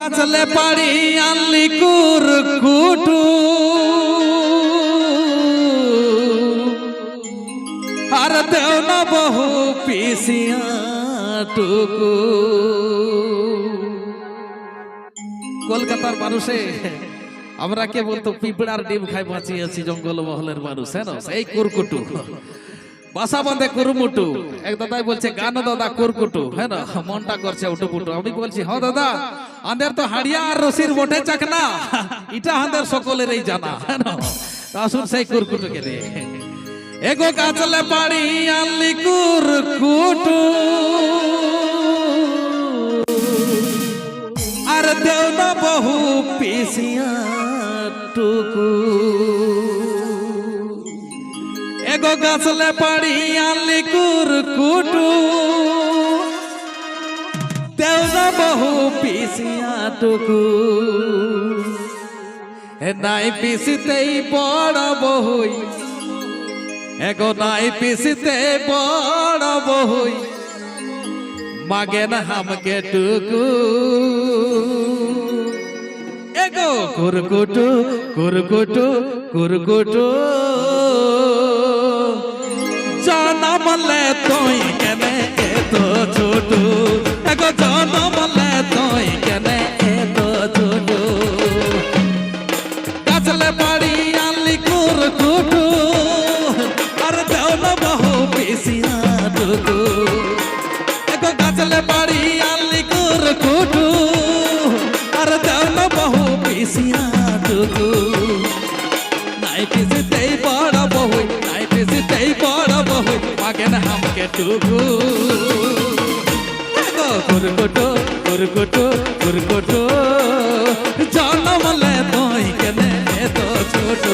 চলে পারি কুর কুটু আর দেও না বহু পিসিয়া টুকু কলকাতার মানুষে, আমরা কে বলতো পিঁপড়ার ডিম খাই বাঁচিয়েছি জঙ্গল মহলের মানুষ হ্যাঁ সেই কুরকুটু। বাসা বাঁধে কুরুমুটু। এক দাদাই বলছে, গান দাদা, কুরকুটু। হ্যাঁ না? মনটা করছে উটুপুটু। আমি বলছি, হ দাদা। আমাদের তো হাড়িয়া আর রসির বটে চাকনা এটা সকলের এই জানা। আসুন সেই কুরকুটুকে দিয়ে এগো কাচলে পাড়ি আনলি কুরকুটু। আর দেও না বহু পিসিয়া টুকু। এগো গাছলে পাড়ি আনলি বহু পিসিয়া টুকু এ নাই পিসিতেই বড় বহুই এগো নাই পিসিতে বড় বহুই মাগেন হামকে টুকু এগো কুরকুটু কুরকুটু কুরকুটু। জনমলে তুই কেনে এত টুকু নাই পিসিতেই বড় বহু নাই পিসিতেই বড় বহু মাগেন হামকে টুকু। কুরকুটু কুরকুটু কুরকুটু জনমলে তুই কেনে এত ছোট?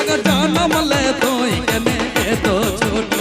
এগো জনমলে তুই কেনে এত ছোট?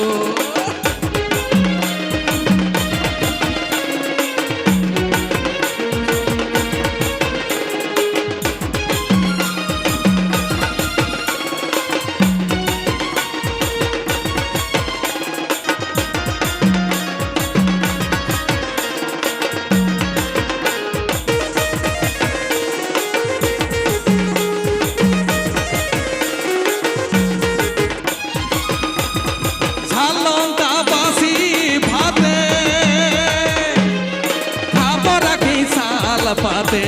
পাতে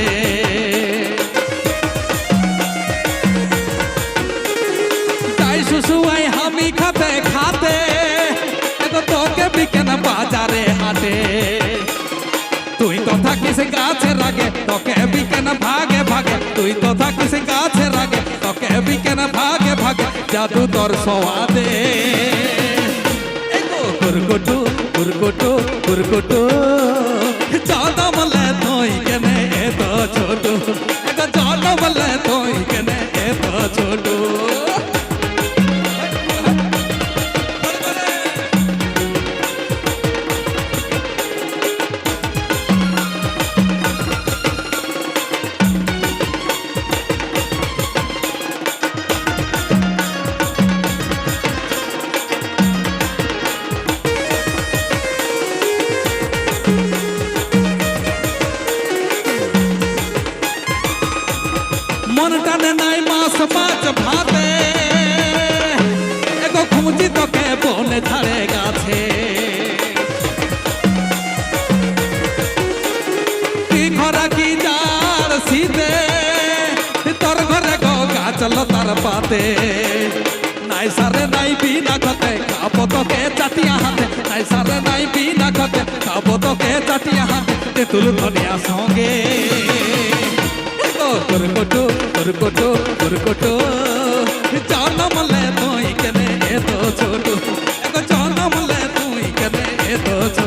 তাই শুশুয়াই আমি খাতে খাতে তোকে বিকেন বাজারে হাটে। তুই তো থাকিস গাছে রাগে তোকে বিকেন ভাগে ভাগে। তুই তো থাকিস গাছে রাগে তোকে বিকেন ভাগে ভাগে। জাদু তোর সওয়াদে এগো কুরকুটু কুরকুটু কুরকুটু। জনমলে মন টানে নাই মাছ মাছ ভাতে। এগো খুঁজি তোকে বনে ধারে গাছে। ঘরা কি যার শীতে তোর ঘরে গো গাছ লতার পাতে। নাই সারে নাই বিনা খতে খাব তোকে চাটিয়া হাতে। নাই সারে নাই বিনা খতে খাব তোকে চাটিয়া হাতে। তেঁতুল ধনিয়া সঙ্গে। কুরকুটু কুরকুটু জনমলে তুই কেনে এত ছোট? জনমলে তুই কেনে এত ছোট?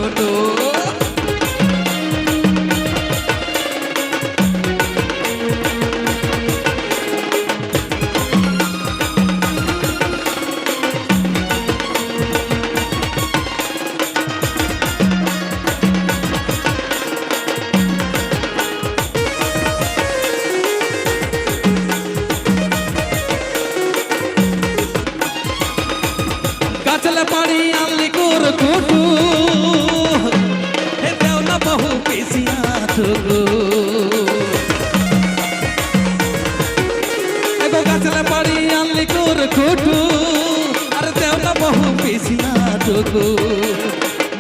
ঝাল পানি আনলি কোর কুটু। হে দেও না বহু পিসিয়া থুকু এগো গাছলে পানি আনলি কোর কুটু। আর দেও না বহু পিসিয়া থুকু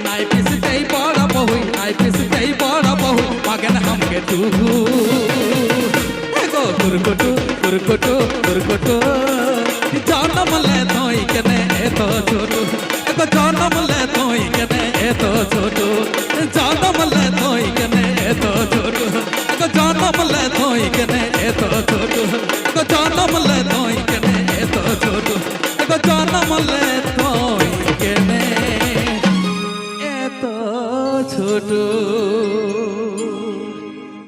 নাই পিসিটাই বড় বহু নাই পিসিটাই বড় বহু মাগেন হামকে তুহু এগো কুরকুটু কুরকুটু কুরকুটু জানো মলে নই কেনে এত ছোট। এগো জন্মলে তুই কেনে? এত ছোট। জন্মলে তুই কেনে? এত ছোট। জনম লে তুই কেনে? এত ছোট। জনম লে তুই